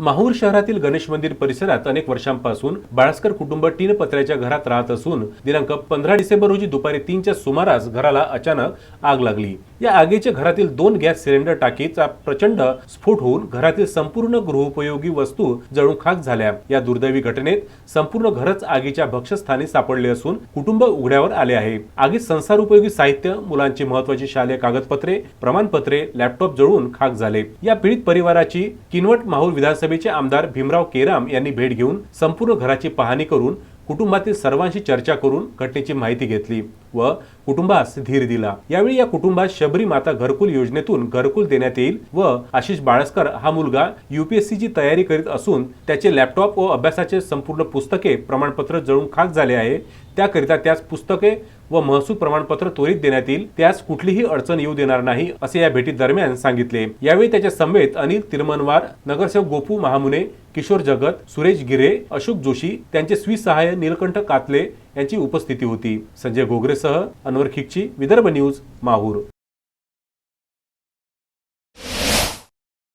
माहूर शहरातील गणेश मंदिर परिसरात अनेक वर्षांपासून बाळस्कर कुटुंब टीन पत्र्याच्या घरात राहत असून दिनांक पंधरा डिसेंबर रोजी दुपारी तीनच्या सुमारास घराला अचानक आग लागली. या आगीच्या घरातील दोन गॅस सिलेंडर टाकीचा प्रचंड स्फोट होऊन घरातील संपूर्ण गृहोपयोगी वस्तू जळून खाक झाल्या. या दुर्दैवी घटनेत संपूर्ण घरच आगीच्या भक्षस्थानी सापडले असून कुटुंब उघड्यावर आले आहे. आगीत संसार उपयोगी साहित्य मुलांची महत्वाची शालेय कागदपत्रे प्रमाणपत्रे लॅपटॉप जळून खाक झाले. या पीडित परिवाराची किनवट माहूर विधानसभेचे आमदार भीमराव केराम यांनी भेट घेऊन संपूर्ण घराची पाहणी करून कुटुंबातील सर्वांशी चर्चा करून घटनेची माहिती घेतली व कुटुंबास धीर दिला. यावेळी या कुटुंबास शबरी माता घरकुल योजनेतून घरकुल देण्यात येईल व आशिष बाळस्कर हा मुलगा UPSC ची तयारी करीत असून त्याचे लॅपटॉप व अभ्यासाचे संपूर्ण पुस्तके प्रमाणपत्र जळून खाक झाले आहे. त्याकरिता त्यास पुस्तके व महसूल प्रमाणपत्र त्वरित देण्यात येईल त्यास कुठलीही अडचण येऊ देणार नाही असे या भेटी दरम्यान सांगितले. यावेळी त्याच्या समेत अनिल तिरमनवार नगरसेवक गोपू महामुने किशोर जगत सुरेश गिरे अशोक जोशी त्यांचे स्वीसहाय नीलकंठ कातले यांची उपस्थिती होती. संजय गोगरेसह अनवर खिकची विदर्भ न्यूज माहूर.